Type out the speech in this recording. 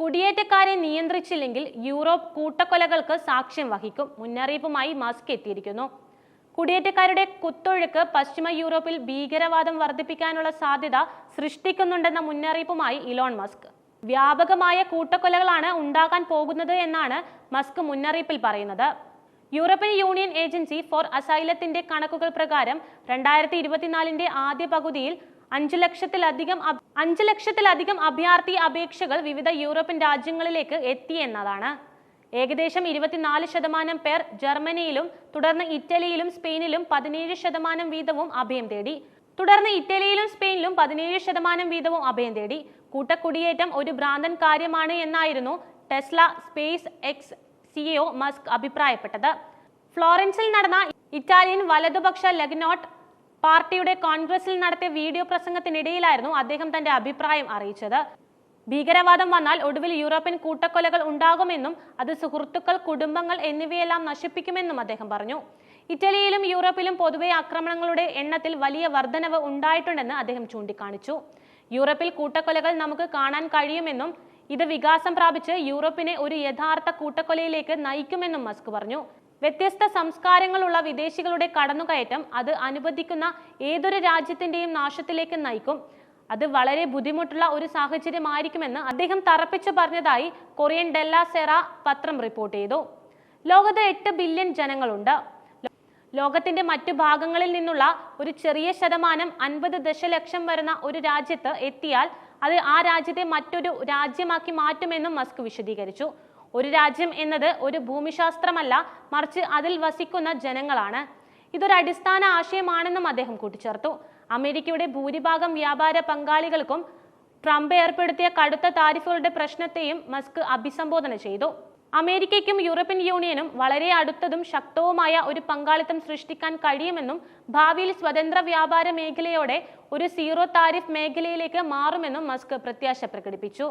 കുടിയേറ്റക്കാരെ നിയന്ത്രിച്ചില്ലെങ്കിൽ യൂറോപ്പ് കൂട്ടക്കൊലകൾക്ക് സാക്ഷ്യം വഹിക്കും. മുന്നറിയിപ്പുമായി മസ്ക് എത്തിയിരിക്കുന്നു. കുടിയേറ്റക്കാരുടെ കുത്തൊഴുക്ക് പശ്ചിമ യൂറോപ്പിൽ ഭീകരവാദം വർദ്ധിപ്പിക്കാനുള്ള സാധ്യത സൃഷ്ടിക്കുന്നുണ്ടെന്ന മുന്നറിയിപ്പുമായി ഇലോൺ മസ്ക്. വ്യാപകമായ കൂട്ടക്കൊലകളാണ് ഉണ്ടാകാൻ പോകുന്നത് എന്നാണ് മസ്ക് മുന്നറിയിപ്പിൽ പറയുന്നത്. യൂറോപ്യൻ യൂണിയൻ ഏജൻസി ഫോർ അസൈലത്തിന്റെ കണക്കുകൾ പ്രകാരം രണ്ടായിരത്തി ഇരുപത്തിനാലിന്റെ ആദ്യ പകുതിയിൽ അഞ്ചു ലക്ഷത്തിലധികം അഞ്ചു ലക്ഷത്തിലധികം അഭയാർത്ഥി അപേക്ഷകൾ വിവിധ യൂറോപ്യൻ രാജ്യങ്ങളിലേക്ക് എത്തി എന്നതാണ്. ഏകദേശം ഇരുപത്തിനാല് ശതമാനം പേർ ജർമ്മനിയിലും തുടർന്ന് ഇറ്റലിയിലും സ്പെയിനിലും പതിനേഴ് ശതമാനം വീതവും അഭയം തേടി. തുടർന്ന് ഇറ്റലിയിലും സ്പെയിനിലും പതിനേഴ് ശതമാനം വീതവും അഭയം തേടി. കൂട്ടക്കുടിയേറ്റം ഒരു ഭ്രാന്തൻ കാര്യമാണ് എന്നായിരുന്നു Tesla space X CEO Musk അഭിപ്രായപ്പെട്ടത്. ഫ്ലോറൻസിൽ നടന്ന ഇറ്റാലിയൻ വലതുപക്ഷ ലഗ്നോട്ട് പാർട്ടിയുടെ കോൺഗ്രസിൽ നടത്തിയ വീഡിയോ പ്രസംഗത്തിനിടയിലായിരുന്നു അദ്ദേഹം തന്റെ അഭിപ്രായം അറിയിച്ചത്. ഭീകരവാദം വന്നാൽ ഒടുവിൽ യൂറോപ്യൻ കൂട്ടക്കൊലകൾ ഉണ്ടാകുമെന്നും അത് സുഹൃത്തുക്കൾ കുടുംബങ്ങൾ എന്നിവയെല്ലാം നശിപ്പിക്കുമെന്നും അദ്ദേഹം പറഞ്ഞു. ഇറ്റലിയിലും യൂറോപ്പിലും പൊതുവെ ആക്രമണങ്ങളുടെ എണ്ണത്തിൽ വലിയ വർധനവ് ഉണ്ടായിട്ടുണ്ടെന്ന് അദ്ദേഹം ചൂണ്ടിക്കാണിച്ചു. യൂറോപ്പിൽ കൂട്ടക്കൊലകൾ നമുക്ക് കാണാൻ കഴിയുമെന്നും ഇത് വികാസം പ്രാപിച്ച് യൂറോപ്പിനെ ഒരു യഥാർത്ഥ കൂട്ടക്കൊലയിലേക്ക് നയിക്കുമെന്നും മസ്ക് പറഞ്ഞു. വ്യത്യസ്ത സംസ്കാരങ്ങളുള്ള വിദേശികളുടെ കടന്നുകയറ്റം അത് അനുവദിക്കുന്ന ഏതൊരു രാജ്യത്തിന്റെയും നാശത്തിലേക്ക് നയിക്കും. അത് വളരെ ബുദ്ധിമുട്ടുള്ള ഒരു സാഹചര്യമായിരിക്കുമെന്ന് അദ്ദേഹം തറപ്പിച്ചു പറഞ്ഞതായി കൊറിയൻ ഡെല്ലാസെറ പത്രം റിപ്പോർട്ട് ചെയ്തു. ലോകത്ത് എട്ട് ബില്യൺ ജനങ്ങളുണ്ട്. ലോകത്തിന്റെ മറ്റു ഭാഗങ്ങളിൽ നിന്നുള്ള ഒരു ചെറിയ ശതമാനം അൻപത് ദശലക്ഷം വരുന്ന ഒരു രാജ്യത്ത് എത്തിയാൽ അത് ആ രാജ്യത്തെ മറ്റൊരു രാജ്യമാക്കി മാറ്റുമെന്നും മസ്ക് വിശദീകരിച്ചു. ഒരു രാജ്യം എന്നത് ഒരു ഭൂമിശാസ്ത്രമല്ല മറിച്ച് അതിൽ വസിക്കുന്ന ജനങ്ങളാണ്. ഇതൊരു അടിസ്ഥാന ആശയമാണെന്നും അദ്ദേഹം കൂട്ടിച്ചേർത്തു. അമേരിക്കയുടെ ഭൂരിഭാഗം വ്യാപാര പങ്കാളികൾക്കും ട്രംപ് ഏർപ്പെടുത്തിയ കടുത്ത താരിഫുകളുടെ പ്രശ്നത്തെയും മസ്ക് അഭിസംബോധന ചെയ്തു. അമേരിക്കയ്ക്കും യൂറോപ്യൻ യൂണിയനും വളരെ അടുത്തതും ശക്തവുമായ ഒരു പങ്കാളിത്തം സൃഷ്ടിക്കാൻ കഴിയുമെന്നും ഭാവിയിൽ സ്വതന്ത്ര വ്യാപാര മേഖലയോടെ ഒരു സീറോ താരിഫ് മേഖലയിലേക്ക് മാറുമെന്നും മസ്ക് പ്രത്യാശ പ്രകടിപ്പിച്ചു.